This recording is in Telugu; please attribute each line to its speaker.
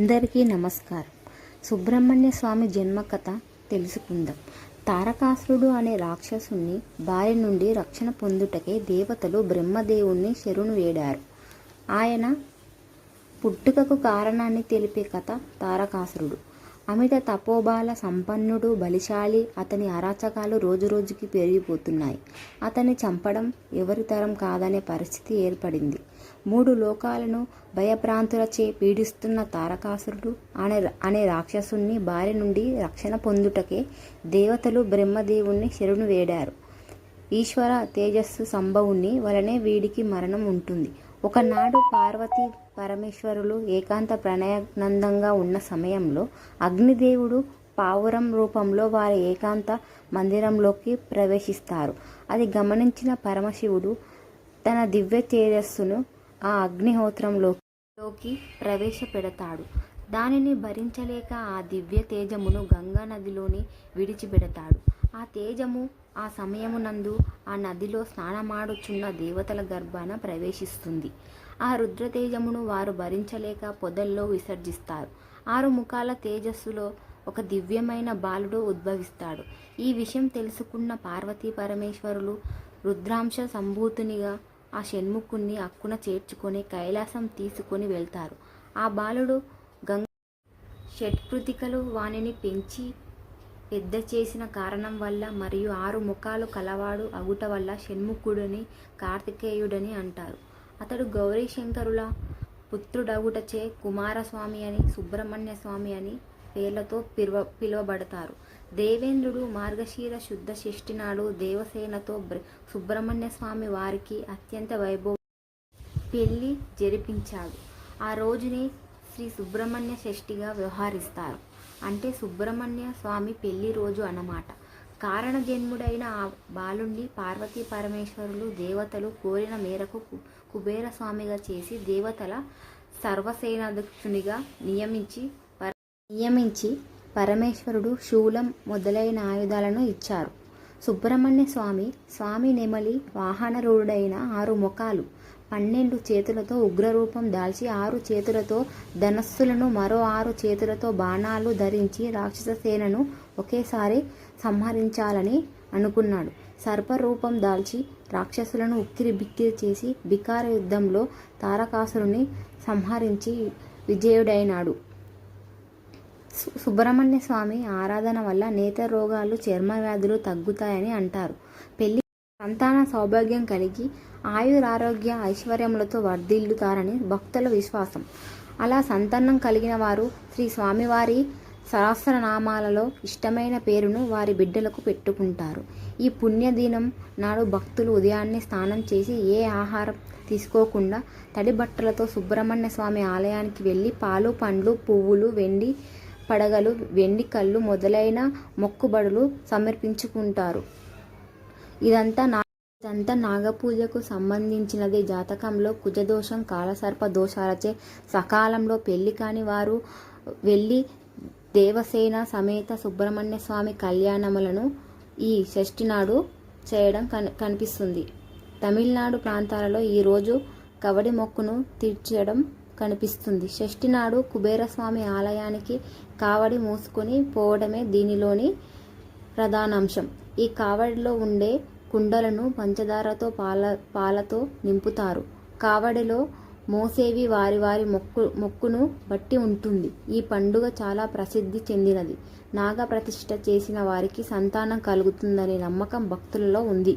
Speaker 1: అందరికీ నమస్కారం. సుబ్రహ్మణ్య స్వామి జన్మ కథ తెలుసుకుందాం. తారకాసురుడు అనే రాక్షసుని బారి నుండి రక్షణ పొందుటకే దేవతలు బ్రహ్మదేవుణ్ణి శరుణు వేడారు. ఆయన పుట్టుకకు కారణాన్ని తెలిపే కథ తారకాసురుడు. అమిత తపోబాల సంపన్నుడు బలిశాలి అతని అరాచకాలు రోజురోజుకి పెరిగిపోతున్నాయి. అతన్ని చంపడం ఎవరి తరం కాదనే పరిస్థితి ఏర్పడింది. మూడు లోకాలను భయభ్రాంతులచే పీడిస్తున్న తారకాసురుడు అనే అనే రాక్షసుని బారి నుండి రక్షణ పొందుటకే దేవతలు బ్రహ్మదేవుణ్ణి శరణు వేడారు. ఈశ్వర తేజస్సు సంభవుని వలనే వీడికి మరణం ఉంటుంది. ఒకనాడు పార్వతి పరమేశ్వరులు ఏకాంత ప్రణయానందంగా ఉన్న సమయంలో అగ్నిదేవుడు పావురం రూపంలో వారి ఏకాంత మందిరంలోకి ప్రవేశిస్తారు. అది గమనించిన పరమశివుడు తన దివ్య తేజస్సును ఆ అగ్నిహోత్రంలోకి ప్రవేశపెడతాడు. దానిని భరించలేక ఆ దివ్య తేజమును గంగా నదిలోని విడిచిపెడతాడు. ఆ తేజము ఆ సమయమునందు ఆ నదిలో స్నానమాడుచున్న దేవతల గర్భాన ప్రవేశిస్తుంది. ఆ రుద్రతేజమును వారు భరించలేక పొదల్లో విసర్జిస్తారు. ఆరు ముఖాల తేజస్సులో ఒక దివ్యమైన బాలుడు ఉద్భవిస్తాడు. ఈ విషయం తెలుసుకున్న పార్వతీ పరమేశ్వరులు రుద్రాంశ సంభూతునిగా ఆ షణ్ముఖుణ్ణి అక్కున చేర్చుకొని కైలాసం తీసుకొని వెళ్తారు. ఆ బాలుడు గంగ షట్కృతికలు వానిని పెంచి పెద్ద చేసిన కారణం వల్ల మరియు ఆరు ముఖాలు కలవాడు అగుట వల్ల షణ్ముఖుడని కార్తికేయుడని అంటారు. అతడు గౌరీశంకరుల పుత్రుడగుటచే కుమారస్వామి అని సుబ్రహ్మణ్య స్వామి అని పేర్లతో పిలువ పిలువబడతారు. దేవేంద్రుడు మార్గశీర శుద్ధ షష్ఠి నాడు దేవసేనతో బ్ర- సుబ్రహ్మణ్య స్వామి వారికి అత్యంత వైభవ పెళ్ళి జరిపించాడు. ఆ రోజునే శ్రీ సుబ్రహ్మణ్య షష్ఠిగా వ్యవహరిస్తారు. అంటే సుబ్రహ్మణ్య స్వామి పెళ్ళి రోజు అన్నమాట. కారణజన్ముడైన ఆ బాలుణ్ణి పార్వతీ పరమేశ్వరులు దేవతలు కోరిన మేరకు కు- కుబేర స్వామిగా చేసి దేవతల సర్వసేనాధ్యక్షునిగా నియమించి పర- నియమించి పరమేశ్వరుడు శూలం మొదలైన ఆయుధాలను ఇచ్చారు. సుబ్రహ్మణ్య స్వామి స్వామి నెమలి వాహనరుడైన ఆరు ముఖాలు పన్నెండు చేతులతో ఉగ్రరూపం దాల్చి ఆరు చేతులతో ధనస్సులను మరో ఆరు చేతులతో బాణాలు ధరించి రాక్షస సేనను ఒకేసారి సంహరించాలని అనుకున్నాడు. సర్పరూపం దాల్చి రాక్షసులను ఉక్కిరి బిక్కిరి చేసి బికార యుద్ధంలో తారకాసురుని సంహరించి విజయుడైనాడు. సుబ్రహ్మణ్య స్వామి ఆరాధన వల్ల నేత్ర రోగాలు చర్మ వ్యాధులు తగ్గుతాయని అంటారు. పెళ్ళి సంతాన సౌభాగ్యం కలిగి ఆయురారోగ్య ఐశ్వర్యములతో వర్ధిల్లుతారని భక్తుల విశ్వాసం. అలా సంతానం కలిగిన వారు శ్రీ స్వామివారి సహస్రనామాలలో ఇష్టమైన పేరును వారి బిడ్డలకు పెట్టుకుంటారు. ఈ పుణ్యదినం నాడు భక్తులు ఉదయాన్నే స్నానం చేసి ఏ ఆహారం తీసుకోకుండా తడి బట్టలతో సుబ్రహ్మణ్య స్వామి ఆలయానికి వెళ్ళి పాలు పండ్లు పువ్వులు వెండి పడగలు వెండి కళ్ళు మొదలైన మొక్కుబడులు సమర్పించుకుంటారు. ఇదంతా నా ఇదంతా నాగపూజకు సంబంధించినది. జాతకంలో కుజదోషం కాలసర్ప దోషాలచే సకాలంలో పెళ్ళి కాని వారు వెళ్ళి దేవసేన సమేత సుబ్రహ్మణ్య స్వామి కళ్యాణములను ఈ షష్ఠి నాడు చేయడం కనిపిస్తుంది. తమిళనాడు ప్రాంతాలలో ఈరోజు కవడి మొక్కును తీర్చడం కనిపిస్తుంది. షష్ఠి నాడు కుబేరస్వామి ఆలయానికి కావడి మూసుకొని పోవడమే దీనిలోని ప్రధానాంశం. ఈ కావడిలో ఉండే కుండలను పంచదారతో పాల పాలతో నింపుతారు. కావడిలో మోసేవి వారి వారి మొక్కు మొక్కును బట్టి ఉంటుంది. ఈ పండుగ చాలా ప్రసిద్ధి చెందినది. నాగ ప్రతిష్ట చేసిన వారికి సంతానం కలుగుతుందనే నమ్మకం భక్తులలో ఉంది.